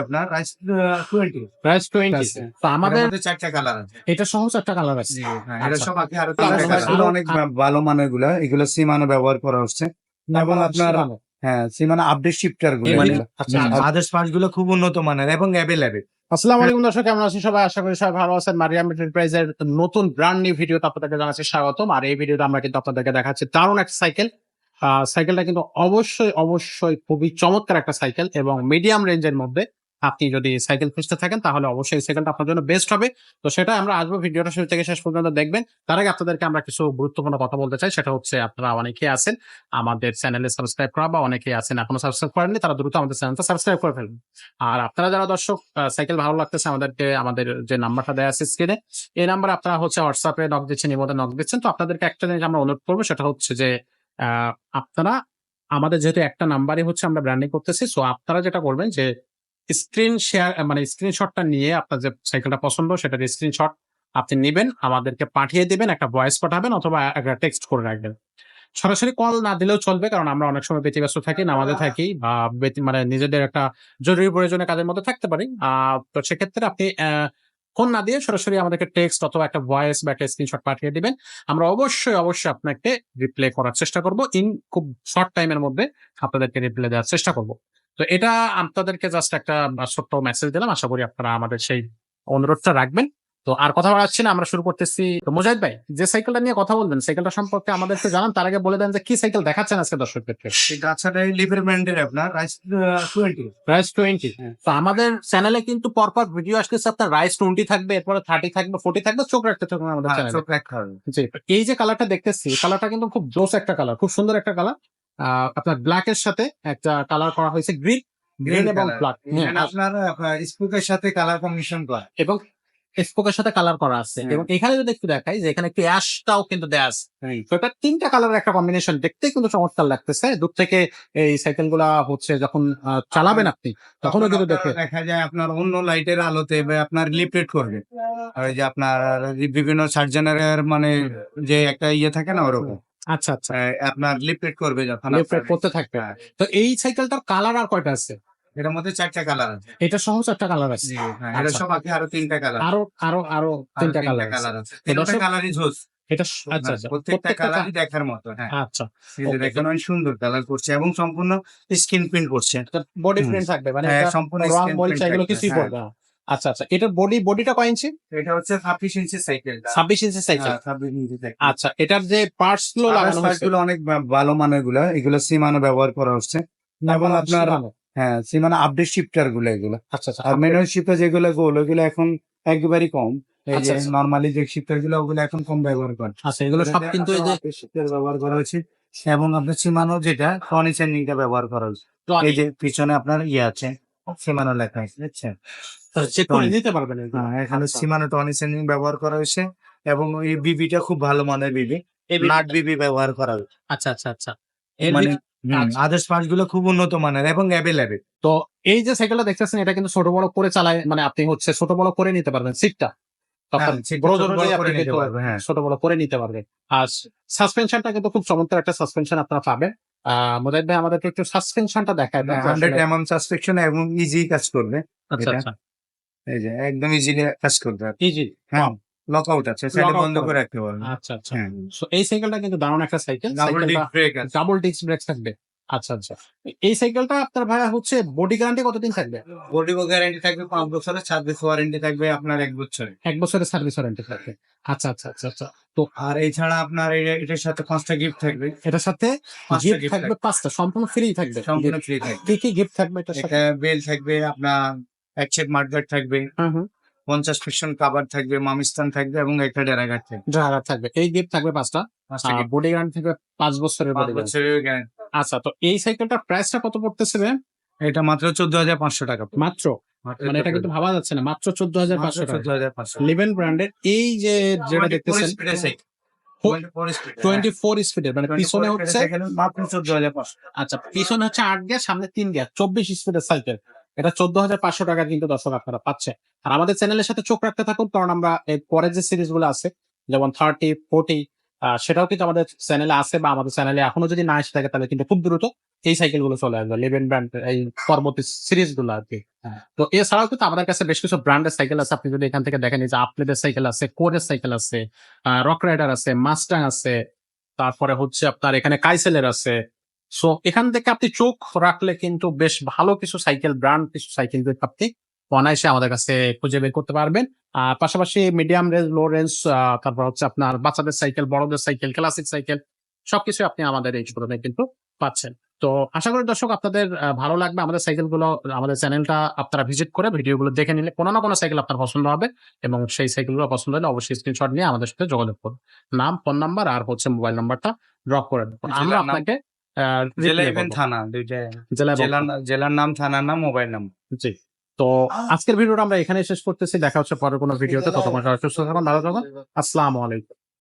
আপনার rice twenty price twenty তো আমাদের আমাদের চারটা কালার আছে। এটা সহ চারটা কালার আছে। হ্যাঁ, এটা আচ্ছা। সব আরও অনেক ভালো মানেরগুলা এগুলো সিমানো ব্যবহার করা হচ্ছে। এবং আপনার হ্যাঁ সিমানো আপডেট শিফটারগুলো মানে। আচ্ছা আদার্স পার্টসগুলো খুব উন্নত মানের এবং অ্যাভেলেবেল আসসালামু আলাইকুম দর্শক কেমন আছেন সবাই? আশা করি সবাই ভালো আছেন। মারিয়াম এন্টারপ্রাইজের নতুন ব্র্যান্ড নিউ ভিডিওতে আপনাদেরকে জানাচ্ছি স্বাগতম। আর এই ভিডিওতে আমরা কিন্তু আপনাদেরকে দেখাচ্ছি দারুণ একটা সাইকেল সাইকেলটা কিন্তু অবশ্যই অবশ্যই খুবই চমৎকার একটা সাইকেল এবং মিডিয়াম রেঞ্জের মধ্যে আপনি যদি সাইকেল খুঁজতে থাকেন, তাহলে অবশ্যই এই সাইকেলটা আপনার জন্য বেস্ট হবে। তো সেটা আমরা আসব ভিডিওটা শুরু থেকে শেষ পর্যন্ত দেখবেন। তার আগে আপনাদেরকে আমরা কিছু গুরুত্বপূর্ণ কথা বলতে চাই, সেটা হচ্ছে আপনারা অনেকেই আছেন আমাদের চ্যানেলে সাবস্ক্রাইব করা বা অনেকেই আছেন এখনও সাবস্ক্রাইব করেননি, তারা দ্রুত আমাদের চ্যানেলটা সাবস্ক্রাইব করে ফেলবেন আর আপনারা যারা দর্শক সাইকেল ভালো লাগতেছে, আমাদেরকে, আমাদের যে নাম্বারটা দেওয়া আছে স্ক্রিনে এই নাম্বারে আপনারা হচ্ছে হোয়াটসঅ্যাপে নক দিচ্ছেন ইমোতে নক দিচ্ছেন। তো আপনাদেরকে একটা জিনিস আমরা অনুরোধ করব, সেটা হচ্ছে যে আপনারা, আমাদের যেহেতু একটা নাম্বারই হচ্ছে আমরা ব্র্যান্ডিং করতেছি সো আপনারা যেটা করবেন যে স্ক্রিন শেয়ার মানে স্ক্রিনশটটা নিয়ে আপনার যে সাইকেলটা পছন্দ সেটার স্ক্রিনশট আপনি নেবেন, আমাদেরকে পাঠিয়ে দিবেন, একটা ভয়েস পাঠাবেন অথবা একটা টেক্সট করে রাখবেন। সরাসরি কল না দিলেও চলবে, কারণ আমরা অনেক সময় ব্যতিব্যস্ত থাকি, নামাজে থাকি বা মানে নিজেদের একটা জরুরি প্রয়োজনে কাজের মধ্যে থাকতে পারি। তো সেক্ষেত্রে আপনি ফোন না দিয়ে সরাসরি আমাদেরকে টেক্সট অথবা একটা ভয়েস বা একটা স্ক্রিনশট পাঠিয়ে দিবেন। আমরা অবশ্যই অবশ্যই আপনাকে রিপ্লে করার চেষ্টা করব ইন খুব শর্ট টাইমের মধ্যে আপনাদেরকে রিপ্লে দেওয়ার চেষ্টা করব। তো এটা আপনাদেরকে জাস্ট একটা ছোট্ট মেসেজ দিলাম। আশা করি আপনারা আমাদের সেই অনুরোধটা রাখবেন। তো আর কথা বাড়াচ্ছি না আমরা শুরু করতেছি। তো মোজাহিদ ভাই যে সাইকেলটা নিয়ে কথা বলবেন সাইকেলটা সম্পর্কে আমাদেরকে জানান। তার আগে বলে দেন যে কি সাইকেল দেখাচ্ছেন আজকে দর্শকদেরকে। এই গাছাটা লিভার ব্র্যান্ডের আপনার রাইস টোয়েন্টি রাইস টোয়েন্টি হ্যাঁ। তো আমাদের চ্যানেলে কিন্তু পরপর ভিডিও আসতেছে আপনার রাইস টোয়েন্টি থাকবে এরপরে থার্টি থাকবে ফোর্টি থাকবে চোখ রাখতে থাকবেন আমাদের চ্যানেলে। চোখ রাখতে হবে। জি এই যে কালারটা দেখতেছি কালারটা কিন্তু খুব জোস একটা কালার খুব সুন্দর একটা কালার আপনার ব্ল্যাক এর সাথে একটা কালার করা হয়েছে গ্রিন গ্রিন এবং ব্ল্যাক আপনার স্পুকের সাথে কালার কম্বিনেশন করা এবং স্পোকের সাথে কালার করা আছে। এবং এখানে যদি একটু দেখাই যে এখানে একটু অ্যাশটাও কিন্তু দেয়া আছে। তো এটা তিনটা কালারের একটা কম্বিনেশন দেখতে কিন্তু চমৎকার লাগতেছে। দূর থেকে এই সাইকেলগুলা হচ্ছে যখন চালাবেন আপনি তখনও কিন্তু দেখে দেখা যায় আপনার অন্য লাইটের আলোতে আপনার লিপলেট করবে। আর ওই যে আপনার বিভিন্ন সার্জনের মানে যে একটা ইয়ে থাকে না ওরকম। আচ্ছা আচ্ছা। আপনার লিপলেট করবে যখন আপনার- করতে থাকবে। হ্যাঁ, তো এই সাইকেলটার কালার আর কয়টা আছে? এটার মধ্যে চারটা কালার আছে। এটা সহজ একটা কালার আছে। হ্যাঁ, এটা আচ্ছা। সব বাকি আরও তিনটা কালার আরও আরও আরও তিনটা কালার আছে। তিনটা কালারই ঝোস এটা আচ্ছা আচ্ছা। প্রত্যেকটা প্রত্যেকটা কালারই দেখার মতো হ্যাঁ। আচ্ছা. দেখেন অনেক সুন্দর কালার করছে এবং সম্পূর্ণ স্ক্রিন প্রিন্ট করছে। বডি প্রিন্ট থাকবে মানে হ্যাঁ, সম্পূর্ণ রং screen এগুলো কিছুই হ্যাঁ। পড়বে আচ্ছা আচ্ছা। এটার বডি বডিটা কয় ইঞ্চি এটা হচ্ছে ছাব্বিশ ইঞ্চি সাইকেল ছাব্বিশ ইঞ্চি সাইকেল আচ্ছা এটার যে পার্টসগুলো লাগানো হয়েছে। অনেক ভালো মানেরগুলা এগুলো সিমানো ব্যবহার করা হচ্ছে। এবং আপনার হ্যাঁ সিমানো আপডেট শিফটারগুলো এগুলো। আচ্ছা আচ্ছা আর ম্যানুয়াল শিফটার যেগুলো গোল ওগুলো এখন একেবারেই কম। এই আচ্ছা, যে আচ্ছা। নর্মালি যে শিফটারগুলো ওগুলো এখন কম ব্যবহার করে। আচ্ছা এগুলো সব কিন্তু এই যে শিফটার ব্যবহার করা হয়েছে। এবং আপনার সিমানো যেটা ফনি চেঞ্জিংটা ব্যবহার করা হয়েছে। এই যে পিছনে আপনার ইয়ে আছে সিমানো লেখা আছে বুঝছেন চেক করে নিতে পারবেন হ্যাঁ এখানে আচ্ছা। সিমানো টনি চেঞ্জিং ব্যবহার করা হয়েছে। এবং এই বিবিটা খুব ভালো মানের বিবি নাট বিবি ব্যবহার করা হয়েছে। আচ্ছা আচ্ছা আচ্ছা। মানে আচ্ছা। আদার্স পার্টসগুলো খুব উন্নত মানের এবং অ্যাভেলেবেল তো এই যে সাইকেলটা দেখতেছেন এটা কিন্তু ছোট বড় করে চালায় মানে আপনি হচ্ছে ছোট বড় করে নিতে পারবেন সিটটা হ্যাঁ, বড় ছোট বড় করে নিতে পারবে, হ্যাঁ। পারবেন। আর সাসপেনশনটা কিন্তু খুব চমৎকার একটা সাসপেনশন আপনারা পাবেন। আহ মোজাহিদ ভাই আমাদেরকে একটু সাসপেনশনটা দেখায় হান্ড্রেড এমএম সাসপেকশন এবং ইজি কাজ করবে আচ্ছা আচ্ছা। এই যে একদম ইজিলি কাজ করবে ইজি হ্যাঁ। লক আউট আছে সেটা বন্ধ করে রাখতে পারবে আচ্ছা আচ্ছা। হ্যাঁ। সো এই সাইকেলটা কিন্তু দারুণ একটা সাইকেল ডাবল ডিস্ক ব্রেক থাকবে। আচ্ছা আচ্ছা। এই সাইকেলটা আপনার ভাইয়া হচ্ছে বডি গ্যারান্টি কতদিন থাকবে? বডি গ্যারান্টি থাকবে পাঁচ বছরের সার্ভিস ওয়ারেন্টি থাকবে আপনার এক বছরের। এক বছরের সার্ভিস ওয়ারেন্টি থাকবে। আচ্ছা আচ্ছা আচ্ছা আচ্ছা। তো আর এছাড়া আপনার এটার সাথে পাঁচটা গিফট থাকবে। এটার সাথে গিফট থাকবে পাঁচটা সম্পূর্ণ ফ্রি থাকবে। সম্পূর্ণ ফ্রি থাকবে। কি কি গিফট থাকবে এটা বেল থাকবে আপনার এক সেট মার্কেট থাকবে। হুম। পঞ্চাশ পিকশন কাবার থাকবে মামিস্তান থাকবে এবং একটা ডেরাঘাট থাকবে। ড্রাইভার থাকবে। এই গিফট থাকবে পাঁচটা। বডি গ্যারান্টি থাকবে পাঁচ বছরের পাঁচ বডি গ্যারান্টি আচ্ছা তো এই সাইকেলটার প্রাইসটা কত পড়তেছে? এটা মাত্র চোদ্দ হাজার পাঁচশো টাকা মাত্র? মানে এটা কিন্তু ভাবা যাচ্ছে না মাত্র চোদ্দ হাজার পাঁচশো লিভেন ব্র্যান্ডের এই যে যেটা দেখতেছেন টোয়েন্টি ফোর স্পিডের মানে পিছনে হচ্ছে মাত্র চোদ্দ হাজার পাঁচশো। আচ্ছা পিছনে হচ্ছে আট গিয়ার সামনে তিন গিয়ার চব্বিশ স্পিডের সাইকেল এটা চোদ্দ হাজার পাঁচশো টাকা কিন্তু দর্শক আপনারা পাচ্ছে আর আমাদের চ্যানেলের সাথে চোখ রাখতে থাকুন, কারণ আমরা এর পরের যে সিরিজগুলো আছে, যেমন থার্টি ফোর্টি সেটাও কিন্তু আমাদের চ্যানেলে আছে বা আমাদের চ্যানেলে এখনও যদি না এসে থাকে, তাহলে কিন্তু খুব দ্রুত এই সাইকেলগুলো চলে আসবে লেভেন ব্র্যান্ড এই পরবর্তী সিরিজগুলো আর কি হ্যাঁ। তো এছাড়াও কিন্তু আমাদের কাছে বেশ কিছু ব্র্যান্ডের সাইকেল আছে আপনি যদি এখান থেকে দেখেন যে আপলেদের সাইকেল আছে কোরের সাইকেল আছে রক রাইডার আছে মাস্টাং আছে, তারপরে হচ্ছে আপনার এখানে কাইসেলের আছে সো এখান থেকে আপনি চোখ রাখলে কিন্তু বেশ ভালো কিছু সাইকেল ব্র্যান্ড কিছু সাইকেল আপনি। অনায়াসে আমাদের কাছে খুঁজে বের করতে পারবেন। আর পাশাপাশি মিডিয়াম রেঞ্জ লো রেঞ্জ তারপর হচ্ছে আপনার বাচ্চাদের সাইকেল বড়দের সাইকেল ক্লাসিক সাইকেল সবকিছু আপনি আমাদের এই শোরুমে কিন্তু পাচ্ছেন। তো আশা করি দর্শক আপনাদের ভালো লাগবে। আমাদের সাইকেলগুলো আমাদের চ্যানেলটা আপনারা ভিজিট করে ভিডিও গুলো দেখে নিলে কোনো না কোনো সাইকেল আপনার পছন্দ হবে এবং সেই সাইকেলগুলো পছন্দ হলে অবশ্যই স্ক্রিনশট নিয়ে আমাদের সাথে যোগাযোগ করুন। নাম ফোন নাম্বার আর হচ্ছে মোবাইল নাম্বারটা ড্রপ করে দেবো আমরা আপনাকে জেলা reply ইভেন। থানা জেলার নাম থানার নাম মোবাইল নাম। জি তো আজকের ভিডিওটা আমরা এখানে শেষ করতেছি। দেখা হচ্ছে পরের কোনো ভিডিওতে। ততক্ষণ সুস্থ থাকুন ভালো থাকুন। আসসালামু আলাইকুম।